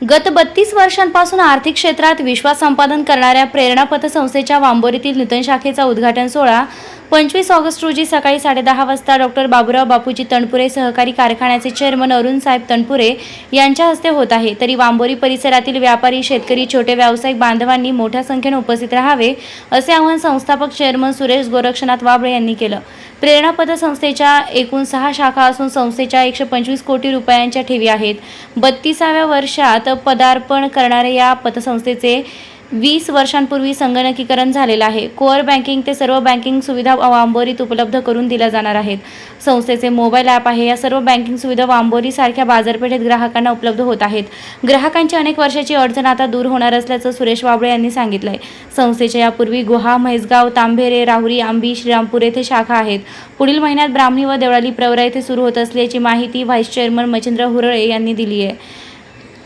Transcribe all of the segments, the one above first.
गत बत्तीस वर्षांपासून आर्थिक क्षेत्रात विश्वास संपादन करणाऱ्या प्रेरणा पतसंस्थेच्या वांबोरीतील नूतन शाखेचा उद्घाटन सोहळा पंचवीस ऑगस्ट रोजी सकाळी साडेदहा वाजता डॉक्टर बाबुराव बापूजी तणपुरे सहकारी कारखान्याचे चेअरमन अरुणसाहेब तणपुरे यांच्या हस्ते होत आहे. तरी वांबोरी परिसरातील व्यापारी शेतकरी छोटे व्यावसायिक बांधवांनी मोठ्या संख्येने उपस्थित राहावे असे आवाहन संस्थापक चेअरमन सुरेश गोरक्षनाथ वाबळे यांनी केलं. प्रेरणा पतसंस्थेच्या एकूण सहा शाखा असून संस्थेच्या एकशे पंचवीस कोटी रुपयांच्या ठेवी आहेत. बत्तीसाव्या वर्षात पदार्पण करणाऱ्या या पतसंस्थेचे वीस वर्षांपूर्वी संगणकीकरण झालेलं आहे. कोअर बँकिंग ते सर्व बँकिंग सुविधा वांबोरीत उपलब्ध करून दिल्या जाणार आहेत. संस्थेचे मोबाईल ॲप आहे. या सर्व बँकिंग सुविधा वांबोरीसारख्या बाजारपेठेत ग्राहकांना उपलब्ध होत आहेत. ग्राहकांची अनेक वर्षाची अडचण आता दूर होणार असल्याचं सुरेश वाबळे यांनी सांगितलं आहे संस्थेच्या यापूर्वी गुहा म्हैसगाव तांबेरे राहुरी आंबी श्रीरामपूर येथे शाखा आहेत. पुढील महिन्यात ब्राह्मणी व देवळाली प्रवरा येथे सुरू होत असल्याची माहिती व्हाईस चेअरमन मच्छिंद्र हुरळे यांनी दिली आहे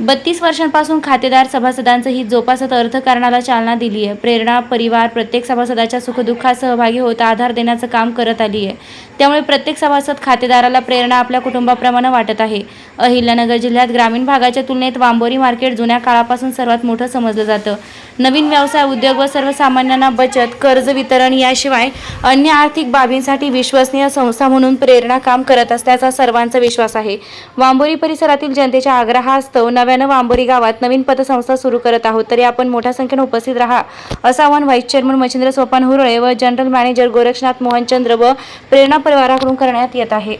बत्तीस वर्षांपासून खातेदार सभासदांचं ही जोपासत अर्थकारणाला चालना दिली आहे. प्रेरणा परिवार प्रत्येक सभासदाच्या सुखदुःखात सहभागी होत आधार देण्याचं काम करत आली आहे. त्यामुळे प्रत्येक सभासद खातेदाराला प्रेरणा आपल्या कुटुंबाप्रमाणे वाटत आहे. अहिल्यानगर जिल्ह्यात ग्रामीण भागाच्या तुलनेत वांबोरी मार्केट जुन्या काळापासून सर्वात मोठं समजलं जातं. नवीन व्यवसाय उद्योग व सर्वसामान्यांना बचत कर्ज वितरण याशिवाय अन्य आर्थिक बाबींसाठी विश्वसनीय संस्था म्हणून प्रेरणा काम करत असल्याचा सर्वांचा विश्वास आहे. वांबोरी परिसरातील जनतेच्या आग्रहास्तव नव्यानं वांबोरी गावात नवीन पतसंस्था सुरू करत आहोत. तरी आपण मोठ्या संख्येने उपस्थित राहा. असं आवाहन व्हाईस चेअरमन मच्छिंद्र सोपान हुरळे व जनरल मॅनेजर गोरक्षनाथ मोहनचंद्र व प्रेरणा परिवाराकडून करण्यात येत आहे.